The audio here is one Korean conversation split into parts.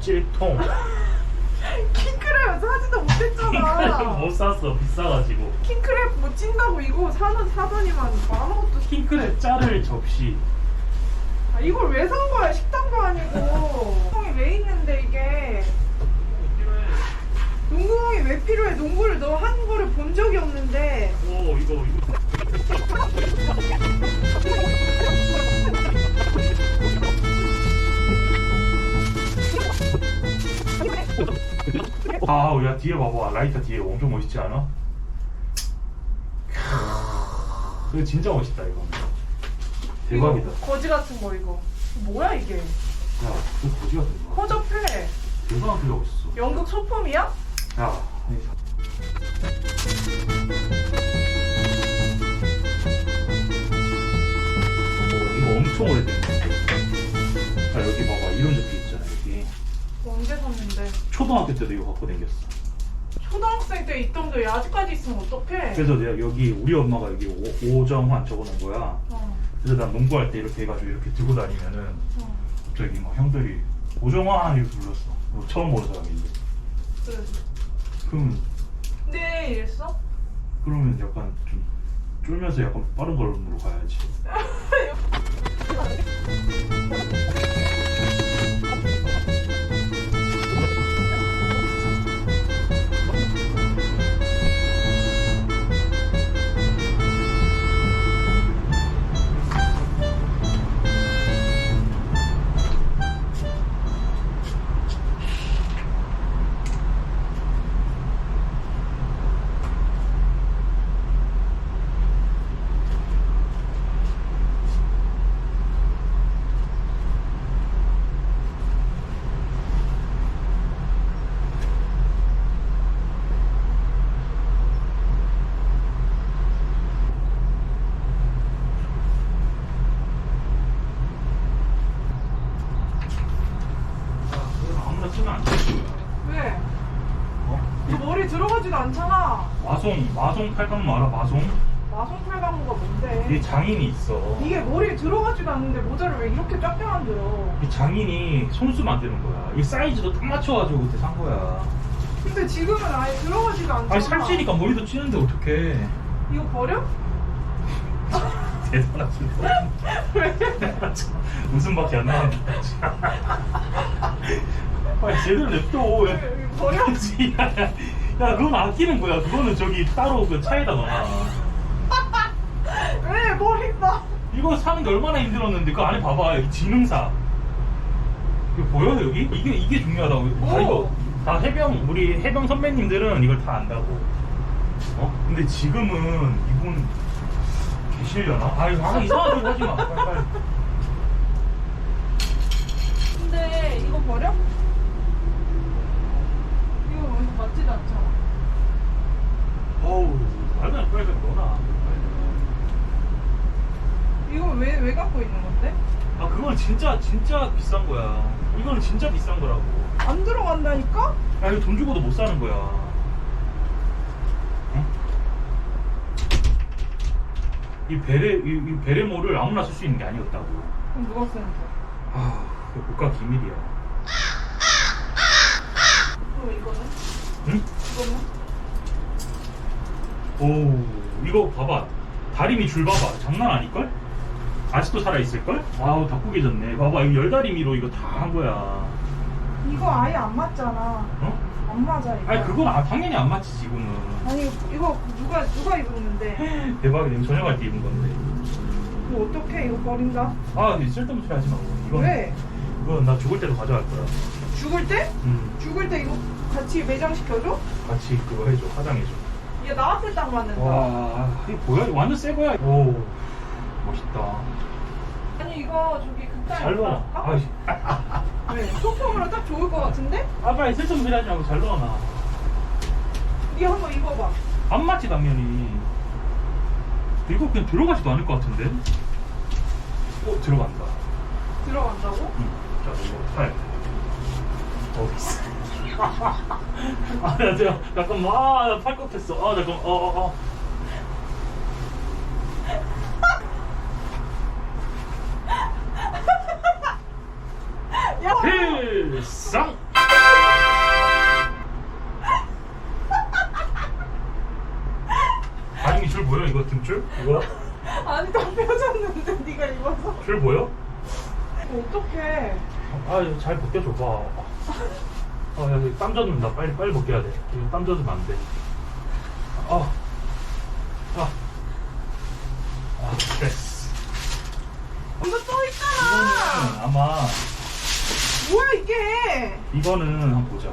찜통. 킹크랩 사지도 못했잖아. 못 샀어 비싸가지고. 킹크랩 못 찐다고 이거 사는 사더니만 아무것도 킹크랩 자를 접시. 아, 이걸 왜 산 거야? 식당도 아니고. 농구공이 왜 있는데 이게? 농구공이 왜 필요해? 농구를 너 한 거를 본 적이 없는데. 오 이거 이거. 아우 야 뒤에 봐봐 라이터 뒤에 엄청 멋있지 않아? 크, 이거 진짜 멋있다 이거 대박이다 이거 거지 같은 거 이거. 뭐야 이게? 야 이거 거지 같은 거 허접해. 필요 없었어 연극 소품이야? 야 아니, 어, 이거 엄청 오래된 거 아, 여기 봐봐 이런 여기 샀는데? 초등학교 때도 이거 갖고 다녔어 초등학생 때 있던 게 아직까지 있으면 어떡해? 그래서 내가 여기 우리 엄마가 여기 오, 오정환 적어놓은 거야 어, 그래서 난 농구할 때 이렇게 해가지고 이렇게 들고 다니면은 어. 갑자기 막 형들이 오정환 이렇게 불렀어 처음 보는 사람인데 그래서. 그러면 네 이랬어? 그러면 약간 좀 쫄면서 약간 빠른 걸음으로 가야지 마송 마송 팔각모 알아 마송? 마성 팔광고가 뭔데? 이 장인이 있어 이게 머리에 들어가지도 않는데 모자를 왜 이렇게 작게 만들어? 이 장인이 손수 만드는 거야 이 사이즈도 딱 맞춰가지고 그때 산 거야 근데 지금은 아예 들어가지도 않잖아. 아니 살찌니까 머리도 찌는데 어떡해 이거 버려? 대단하시다 왜? 웃음밖에 안 나온다 아니 제대로 냅둬 야, 왜, 이거 버려? 야, 야 그건 아끼는 거야 그거는 저기 따로 그 차에다 넣어 왜 머리 나? 이거 사는 게 얼마나 힘들었는데 그 안에 봐봐 여기 지능사 이거 보여 여기? 이게 이게 중요하다고 다 오. 이거 다 해병 우리 해병 선배님들은 이걸 다 안다고 어? 근데 지금은 이분 계시려나? 아 이거 아, 이상한 소리 하지 마 빨리 빨리 근데 이거 버려? 이거 완전 맞지도 않잖아. 어우 말도 안 빨리 빨리 넣어놔 이거 왜, 왜 갖고 있는 건데? 아 그건 진짜 진짜 비싼 거야 이거는 진짜 비싼 거라고 안 들어간다니까? 야 이거 돈 주고도 못 사는 거야 응? 이 베레 이, 이 베레모를 아무나 쓸 수 있는 게 아니었다고 그럼 누가 쓰는 거야? 아 이거 국가 기밀이야 그럼 이거는? 응? 이거는? 오 이거 봐봐 다리미 줄 봐봐 장난 아닐걸? 아직도 살아있을걸? 아우 다 구겨졌네 봐봐 이거 열다리미로 이거 다 한 거야 이거 아예 안 맞잖아. 어? 안 맞아 이거. 아니 그건 아, 당연히 안 맞지 지금은 아니 이거 누가 누가 입었는데? 대박이네 이거 저녁 할 때 입은 건데 이거 어떡해 이거 버린다? 아 근데 쓸데없는 소리 하지 마 이건 왜? 이건 나 죽을 때도 가져갈 거야 죽을 때? 음 죽을 때 이거 같이 매장 시켜줘? 같이 그거 해줘 화장해줘 얘 나한테 딱 맞는다. 와 이게 뭐야 이거 완전 새 거야 오 멋있다 아니 이거 저기 극장 잘 넣어 아이 왜? 소품으로 딱 좋을 것 같은데? 아 빨리 쓸데없는 소리 하지 말고 잘 넣어놔 니 한번 입어봐. 안 맞지 당연히 이거 그냥 들어가지도 않을 것 같은데 어 들어간다 들어간다고? 응. 자 이거 팔 어디 있어 아, 나 제가 잠깐만, 아, 나 팔꿈했어. 아, 잠깐, 어, 어, 어. 잘 벗겨줘봐. 아 여기 땀 젖는다. 빨리 빨리 벗겨야 돼. 이거 땀 젖으면 안 돼. 아, 아, 아 스트레스. 이거 또 있잖아. 이거는 아마 뭐야 이게? 이거는 한번 보자.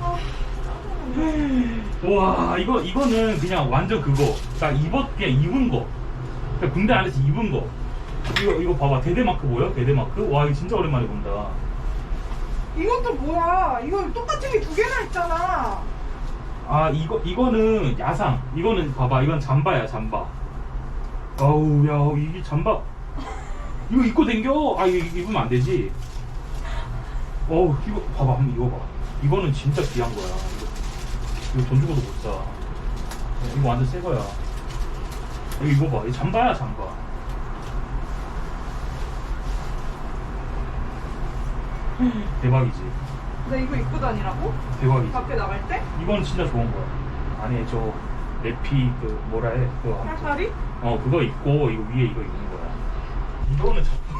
아, 와 이거 이거는 그냥 완전 그거. 딱 입었 그냥 입은 거. 그냥 군대 안에서 입은 거 이거 이거 봐봐. 대대마크 보여 대대마크? 와 이거 진짜 오랜만에 본다. 또 뭐야? 이거 똑같은 게 두 개나 있잖아. 아 이거 이거는 야상. 이거는 봐봐. 이건 잠바야 잠바. 어우 야 이게 잠바. 이거 입고 댕겨? 아 이거 입으면 안 되지? 어우 이거 봐봐. 한번 입어봐. 이거는 진짜 귀한 거야. 이거, 이거 돈 주고도 못 사. 이거 완전 새 거야. 이거 입어봐. 이거 잠바야 잠바 대박이지 나 이거 입고 다니라고? 대박이지 밖에 나갈 때? 이건 진짜 좋은 거야. 안에 저 내피 그 뭐라 해? 그거 아무튼. 팔팔이? 어 그거 입고 이거 위에 이거 입는 거야. 이거는 작품.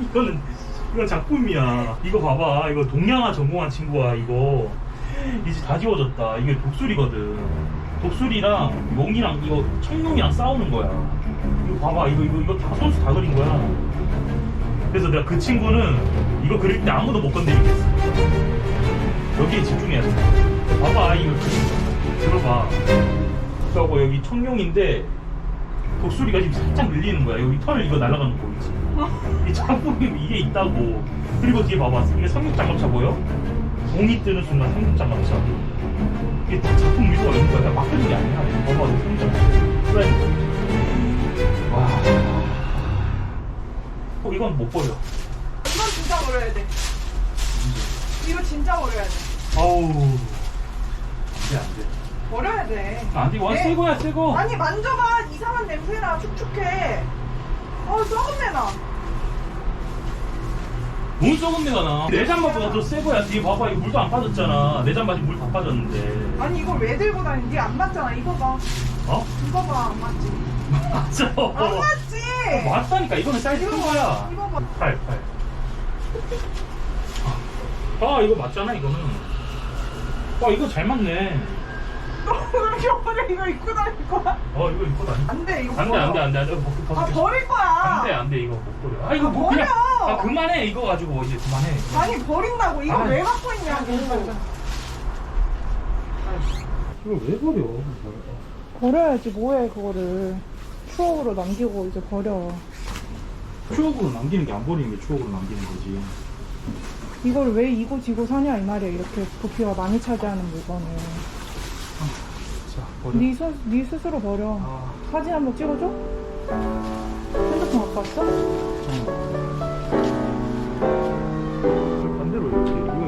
이거는 이건 작품이야. 이거 봐봐. 이거 동양화 전공한 친구야. 이거 이제 다 지워졌다. 이게 독수리거든. 독수리랑 용이랑 이거 청룡이랑 싸우는 거야. 이거 봐봐. 이거 이거 이거 다 손수 다 그린 거야. 그래서 내가 그 친구는 이거 그릴 때 아무도 못 건드리겠어. 여기에 집중해야 돼. 봐봐, 이거 그림. 들어봐. 저거 여기 청룡인데 독수리가 지금 살짝 밀리는 거야. 여기 털 이거 날아가는 거 보이지? 이 작품이 이게 있다고. 그리고 뒤에 봐봐. 이게 삼국장갑차 보여? 공이 뜨는 순간 삼국장갑차. 이게 다 작품 미소가 있는 거야. 막 뜨는 게 아니야. 봐봐, 삼국장갑차. 그래. 와. 어, 이건 못 버려. 진짜 버려야 돼 이거 진짜 버려야 돼 아우. 안 돼, 안 돼. 버려야 돼안 돼, 와, 네. 새 거야, 새 거. 아니 만져봐 이상한 냄새나 축축해 어 썩은 내나 뭔 썩은 내가 나. 내 잠바보다 더 새 거야. 뒤에 봐봐, 이거 물도 안 빠졌잖아. 내 잠바지 물다 빠졌는데. 아니 이걸 왜 들고 다니 니안 맞잖아 이거 봐 어? 이거 봐 안 맞지? 맞아. 안 맞지? 어, 맞다니까. 이거는 사이즈 큰 거야. 이거 봐 팔, 팔. 아, 이거 맞잖아, 이거는. 와, 이거 잘 맞네. 너왜 버려 이거 입고 다닐 거야? 어, 이거 입고 다니. 안돼 이거 안 돼, 버려. 안 돼, 안 돼. 안 돼. 벗- 벗- 아 벗- 버릴 거야 안 돼, 안 돼. 이거 못 버려. 아, 이거 아, 뭐 그냥. 버려. 아, 그만해. 이거 가지고 이제 그만해. 아니 버린다고 이거 아. 왜 갖고 있냐고 이거 왜 버려? 버려야지 뭐해 그거를 추억으로 남기고 이제 버려 추억으로 남기는 게 안 버리는 게 추억으로 남기는 거지. 이걸 왜 이고 지고 사냐 이 말이야 이렇게 부피가 많이 차지하는 물건을 자, 버려. 네, 스, 네 스스로 버려 아. 사진 한 번 찍어줘? 핸드폰 갖고 왔어? 저 반대로 이렇게 이거 이거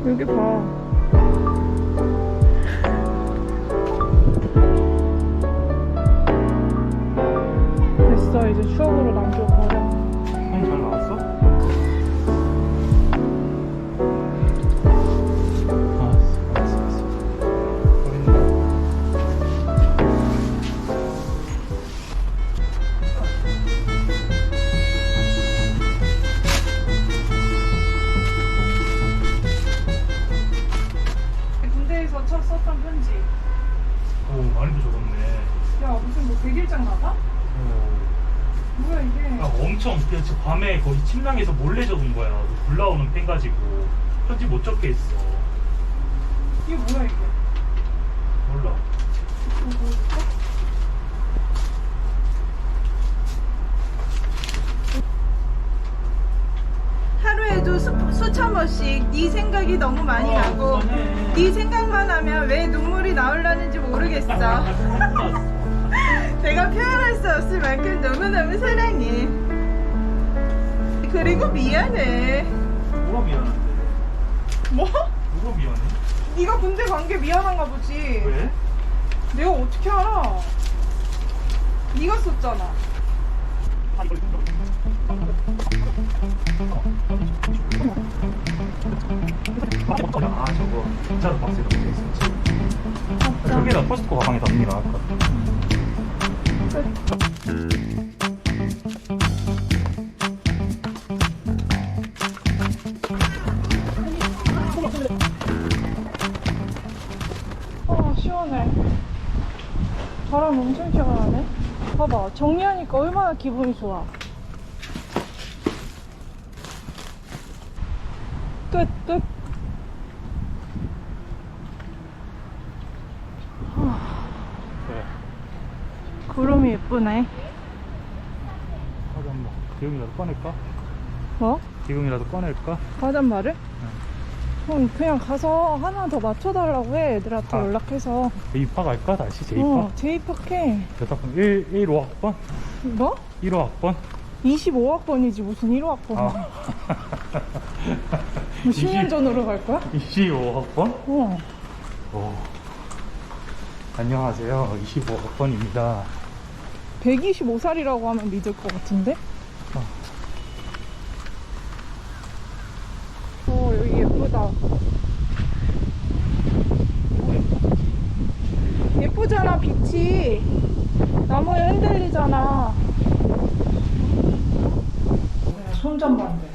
이거 여기 봐 추억으로 남겨 버려 형잘 나왔어? 알았어, 알았어, 알았어. 버린다. 군대에서 첫 썼던 편지 오, 많이도 적었네. 야 무슨 뭐 백일장 나가? 오. 뭐야 이게 아, 엄청 저 밤에 거기 침낭에서 몰래 적은 거야. 그 불 나오는 펜 가지고 편지 못 적게 했어. 이게 뭐야 이게 몰라. 이거 뭐? 하루에도 수, 수천 번씩 네 생각이 너무 많이 어, 나고 그만해. 네 생각만 하면 왜 눈물이 나올라는지 모르겠어 내가 표현할 수 없을 만큼 너무너무 사랑해 그리고 미안해 뭐가 미안한데? 뭐? 뭐가 미안해? 네가 군대 간 게 미안한가 보지 왜? 내가 어떻게 알아 네가 썼잖아 아, 이거. 진짜로 박스에 담겨 있어 그게 나 포스코 가방에 담는 게 나을 것 같아 어 시원해. 바람 엄청 시원하네. 봐봐 정리하니까 얼마나 기분이 좋아 끝 끝. 그래 구름이 예쁘네 한번 기둥이라도 꺼낼까? 뭐? 기둥이라도 꺼낼까? 화잔말을? 그럼 그냥 가서 하나 더 맞춰달라고 해 애들한테 아. 연락해서 제입학 할까? 다시 제입학? 어 재입학해 대답은 1, 1호 학번? 뭐? 1호 학번? 25학번이지 무슨 1호 학번이야 아. 뭐 10년 전으로 갈 거야? 25학번? 어 오. 안녕하세요. 25학번입니다. 125살이라고 하면 믿을 것 같은데? 어, 여기 예쁘다. 예쁘잖아, 빛이. 나무에 흔들리잖아. 손잡반대.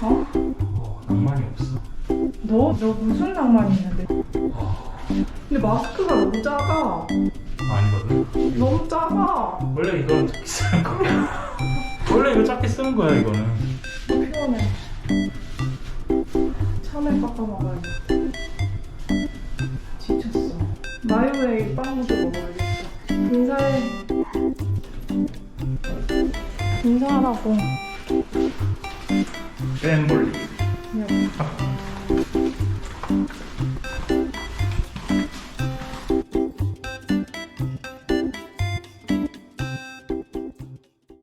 어? 어, 낭만이 없어. 너, 너 무슨 낭만이 있는데? 근데 마스크가 너무 작아. 아니거든. 너무 작아. 원래 이건 작게 쓰는 거야. 원래 이거 작게 쓰는 거야, 이거는. 피곤해. 참외 깎아 먹어야겠다. 지쳤어. 마요웨이 빵도 먹어야겠다. 인사해. 인사하라고. 뺀 몰리.